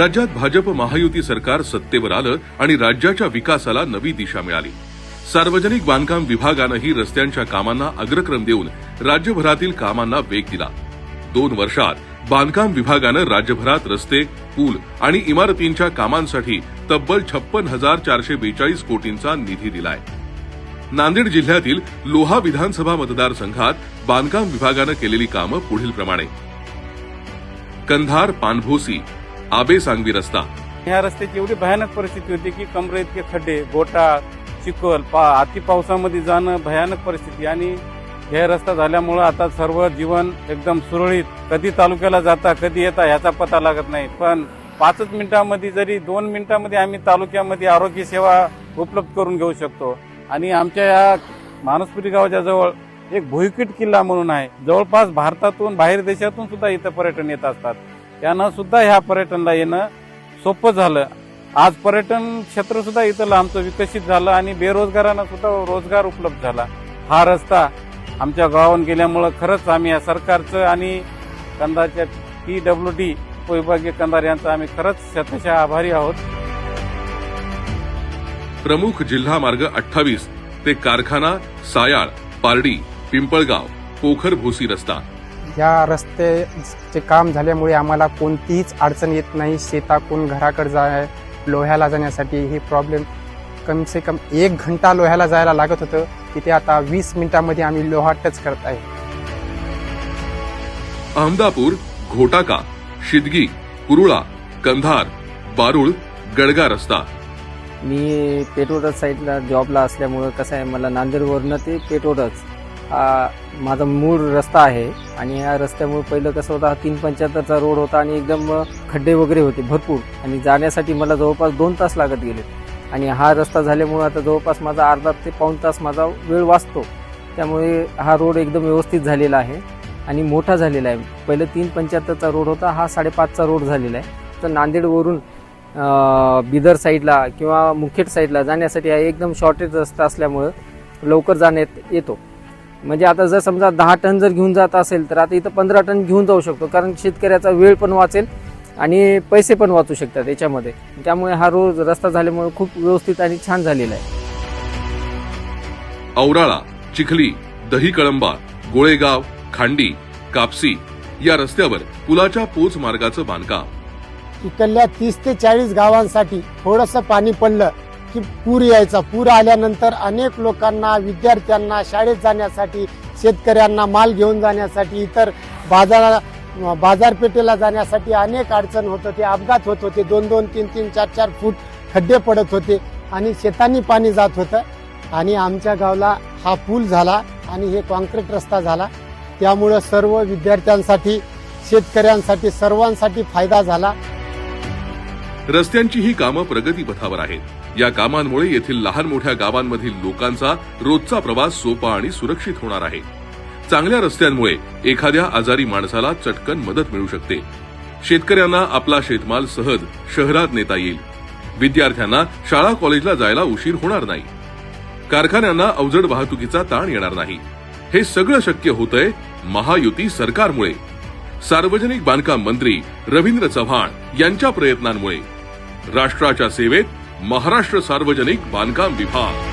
राज्यात भाजप महायुती सरकार सत्तेवर आलं आणि राज्याच्या विकासाला नवी दिशा मिळाली. सार्वजनिक बांधकाम विभागानंही रस्त्यांच्या कामांना अग्रक्रम देऊन राज्यभरातील कामांना वेग दिला. दोन वर्षात बांधकाम विभागानं राज्यभरात रस्ते पूल आणि इमारतींच्या कामांसाठी तब्बल छप्पन हजार चारशे बेचाळीस कोटींचा निधी दिलाय. नांदेड जिल्ह्यातील लोहा विधानसभा मतदारसंघात बांधकाम विभागानं केलेली कामं पुढील प्रमाणे कंधार पानभोसी आबे सांगवी रस्ता. ह्या रस्त्याची एवढी भयानक परिस्थिती होती की कमरे इतके खड्डे गोटा चिखल पा अति पावसामध्ये जाणं भयानक परिस्थिती. आणि हे रस्ता झाल्यामुळं आता सर्व जीवन एकदम सुरळीत कधी तालुक्याला जाता कधी येता ह्याचा पता लागत नाही. पण पाचच मिनिटांमध्ये जरी दोन मिनिटांमध्ये आम्ही तालुक्यामध्ये आरोग्य सेवा उपलब्ध करून घेऊ शकतो. आणि आमच्या या मानसपुरी गावाच्या जवळ एक भुईकीट किल्ला म्हणून आहे. जवळपास भारतातून बाहेर देशातून सुद्धा इथं पर्यटन येत असतात. त्यानं सुद्धा ह्या पर्यटनला येणं सोपं झालं. आज पर्यटन क्षेत्र सुद्धा इथलं आमचं विकसित झालं आणि बेरोजगारांना सुद्धा रोजगार उपलब्ध झाला. हा रस्ता आमच्या गावाहून गेल्यामुळं खरंच आम्ही या सरकारचं आणि कंदाच्या पी डब्ल्यू डी उपविभागीय कंदार यांचा आम्ही खरंच शतशः आभारी आहोत. प्रमुख जिल्हा मार्ग अठ्ठावीस ते कारखाना सायाळ पारडी पिंपळगाव पोखर भोसी रस्ता. या रस्त्याचे काम झाल्यामुळे आम्हाला कोणतीहीच अडचण येत नाही. शेताकडून घराकडे जाय लोह्याला जाण्यासाठी हे प्रॉब्लेम कम से कम एक घंटा लोह्याला जायला लागत होतं. तिथे आता वीस मिनिटांमध्ये आम्ही लोहा टच करत आहे. अहमदापूर घोटाका शिदगी कुरुळा कंधार बारुळ गडगा रस्ता. मी पेटोरच साईडला जॉबला असल्यामुळं कसं आहे मला नांदेडवरनं ते पेटोरच हा माझा मूळ रस्ता आहे. आणि या रस्त्यामुळे पहिलं कसं होतं हा तीन पंच्याहत्तरचा रोड होता आणि एकदम खड्डे वगैरे होते भरपूर. आणि जाण्यासाठी मला जवळपास दोन तास लागत गेले. आणि हा रस्ता झाल्यामुळे आता जवळपास माझा अर्धा ते पाऊण तास माझा वेळ वाचतो. त्यामुळे हा रोड एकदम व्यवस्थित झालेला आहे आणि मोठा झालेला आहे. पहिलं तीन पंच्याहत्तरचा रोड होता हा साडेपाचचा रोड झालेला आहे. तर नांदेडवरून बिदर साईडला किंवा मुखेड साईडला जाण्यासाठी हा एकदम शॉर्टेज रस्ता असल्यामुळं लवकर जाण्यात येतो. म्हणजे आता जर समजा दहा टन जर घेऊन जात असेल तर आता इथं पंधरा टन घेऊन जाऊ शकतो कारण शेतकऱ्याचा वेळ पण वाचेल आणि पैसे पण वाचू शकतात याच्यामध्ये. त्यामुळे हा रोज रस्ता झाल्यामुळे खूप व्यवस्थित आणि छान झालेला आहे. औराळा चिखली दही कळंबा गोळेगाव खांडी कापसी या रस्त्यावर पुलाच्या पोच मार्गाचं बांधकाम. इकडल्या तीस ते चाळीस गावांसाठी थोडंसं पाणी पडलं की पूर यायचा. पूर आल्यानंतर अनेक लोकांना विद्यार्थ्यांना शाळेत जाण्यासाठी शेतकऱ्यांना माल घेऊन जाण्यासाठी इतर बाजारा बाजारपेठेला जाण्यासाठी अनेक अडचण होत होते अपघात होत होते. दोन दोन तीन तीन चार चार फूट खड्डे पडत होते आणि शेतांनी पाणी जात होतं. आणि आमच्या गावला हा पूल झाला आणि हे कॉन्क्रीट रस्ता झाला. त्यामुळं सर्व विद्यार्थ्यांसाठी शेतकऱ्यांसाठी सर्वांसाठी फायदा झाला. रस्त्यांची ही कामं प्रगतीपथावर आहेत. या कामांमुळे येथील लहान मोठ्या गावांमधील लोकांचा रोजचा प्रवास सोपा आणि सुरक्षित होणार आहे. चांगल्या रस्त्यांमुळे एखाद्या आजारी माणसाला चटकन मदत मिळू शकते. शेतकऱ्यांना आपला शेतमाल सहज शहरात नेता येईल. विद्यार्थ्यांना शाळा कॉलेजला जायला उशीर होणार नाही. कारखान्यांना अवजड वाहतुकीचा ताण येणार नाही. हे सगळं शक्य होतंय महायुती सरकारमुळे. सार्वजनिक बांधकाम मंत्री रवींद्र चव्हाण यांच्या प्रयत्नांमुळे राष्ट्राच्या सेवेत महाराष्ट्र सार्वजनिक बांधकाम विभाग